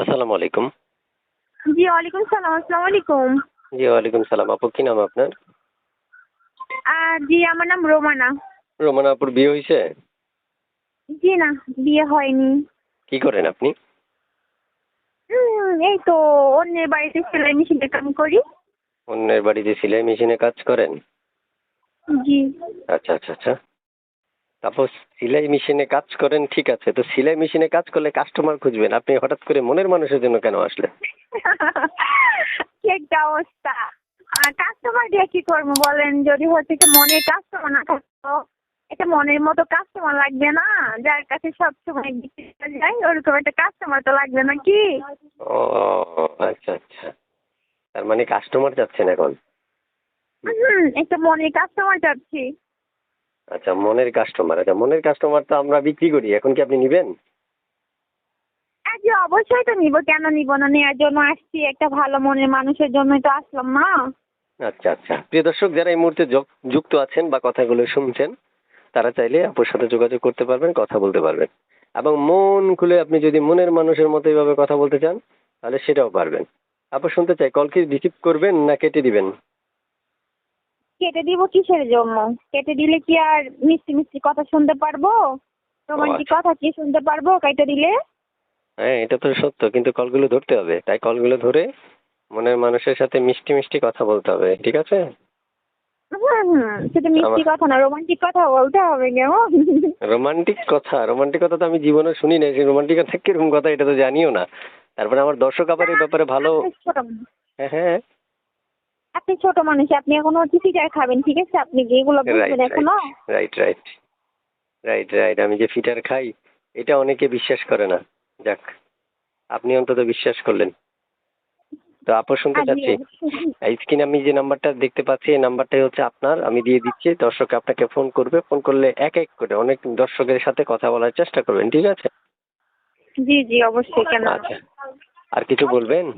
আসসালামু আলাইকুম। জি ওয়ালাইকুম সালাম আসসালামু আলাইকুম। জি ওয়ালাইকুম সালাম আপু কি নাম আপনার? জি আমার নাম রোমানা। রোমানা আপুর বিয়ে হয়েছে? জি না বিয়ে হয়নি। কি করেন আপনি? এই তো অন্যের বাড়িতে সেলাই মেশিনের কাম করি। অন্যের বাড়িতে সেলাই মেশিনে কাজ করেন? জি। আচ্ছা আচ্ছা আচ্ছা। তারপর সেলাই মেশিনে কাজ করেন ঠিক আছে। তো সেলাই মেশিনে কাজ করলে কাস্টমার খুঁজবেন। আপনি হঠাৎ করে মনের মানুষের জন্য কেন আসলেন? কি একটা অবস্থা। কাস্টমার দিয়ে কি করব বলেন? যদি হচ্ছে কি মনের কাস্টমার না থাকতো এটা মনের মতো কাস্টমার লাগবে না। যার কাছে সবসময় বিক্রি করা যায় ওরকম একটা কাস্টমার তো লাগবে না কি? ও আচ্ছা আচ্ছা। তার মানে কাস্টমার যাচ্ছেন এখন? হুম একটা মনের কাস্টমার চাচ্ছি। আচ্ছা মনের কাস্টমার আচ্ছা মনের কাস্টমার তো আমরা বিক্রি করি এখন কি আপনি নেবেন? অবশ্যই তো নিব কেন নিব না? নেওয়ার জন্য আসছি একটা ভালো মনের মানুষের জন্যই তো আসলাম না। আচ্ছা আচ্ছা। প্রিয় দর্শক যারা এই মুহূর্তে যুক্ত আছেন বা কথাগুলো শুনছেন তারা চাইলে আপুর সাথে যোগাযোগ করতে পারবেন কথা বলতে পারবেন। এবং মন খুলে আপনি যদি মনের মানুষের মতো এইভাবে কথা বলতে চান তাহলে সেটাও পারবেন। আপু শুনতে চাই কল কি রিসিভ করবেন না কেটে দিবেন? কেটে দিব কিসের জন্য? কেটে দিলে কি আর মিষ্টি মিষ্টি কথা শুনতে পারব? রোমান্টিক আচ্ছা। কথা কি শুনতে পারব কেটে দিলে? হ্যাঁ এটা তো সত্য কিন্তু কলগুলো ধরতে হবে। তাই কলগুলো ধরে মনের মানুষের সাথে মিষ্টি মিষ্টি কথা বলতে হবে ঠিক আছে? হুম হুম শুধু মিষ্টি কথা না রোমান্টিক কথা বলতে হবে কেমন? রোমান্টিক কথা রোমান্টিক কথা তো আমি জীবনে শুনি না সেই রোমান্টিক কথা কীরকম কথা এটা তো জানিও না। তারপরে আমার দর্শক আবার এই ব্যাপারে ভালো মানুষ। হ্যাঁ হ্যাঁ। আপনি ছোট মানুষ আপনি এখনও হচ্ছে ফিটার খাবেন ঠিক আছে? আপনি এগুলো বুঝবেন এখনও। রাইট রাইট রাইট রাইট আমি যে ফিটার খাই এটা অনেকে বিশ্বাস করে না। যাক আপনি অন্তত বিশ্বাস করলেন। তো আপু শুনতে চাচ্ছি। স্ক্রিনে আমি যে নাম্বারটা দেখতে পাচ্ছি এই নাম্বারটাই হচ্ছে আপনার। আমি দিয়ে দিচ্ছি দর্শক আপনাকে ফোন করবে। ফোন করলে এক এক করে অনেক দর্শকের সাথে কথা বলার চেষ্টা করবেন ঠিক আছে? জি জি অবশ্যই কেন আচ্ছা। আর কিছু বলবেন?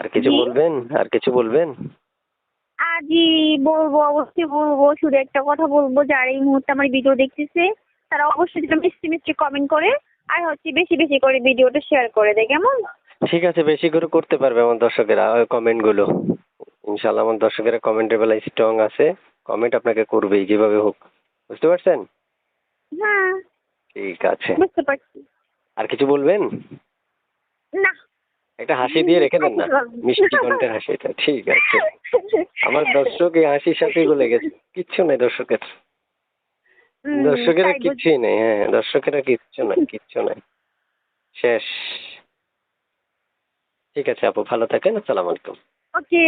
আর কিছু বলবেন? আর কিছু বলবেন? আজই বলব অবশ্যই বলব। শুধু একটা কথা বলব যারা এই মুহূর্তে আমার ভিডিও দেখতেছে তারা অবশ্যই যেন মিষ্টি মিষ্টি কমেন্ট করে আর হচ্ছে বেশি বেশি করে ভিডিওটা শেয়ার করে দেয় কেমন? ঠিক আছে বেশি করে করতে পারবে আমার দর্শকেরা কমেন্টগুলো ইনশাল্লাহ আমার দর্শকেরা কমেন্টের বেলায় স্ট্রং আছে। কমেন্ট আপনাকে করবেই যেভাবে হোক। বুঝতে পারছেন? হ্যাঁ। ঠিক আছে। বুঝতে পারছি। আর কিছু বলবেন? একটা হাসি দিয়ে রেখে দেন না। মিষ্টি কণ্ঠের হাসিটা ঠিক আছে। আমার দর্শক এই হাসির সাথে গলে গেছে। কিচ্ছু নেই দর্শকের। দর্শকেরা কিচ্ছুই নেই হ্যাঁ দর্শকেরা কিচ্ছু নাই কিচ্ছু নাই। শেষ। ঠিক আছে আপু ভালো থাকেন আসসালামু আলাইকুম। ওকে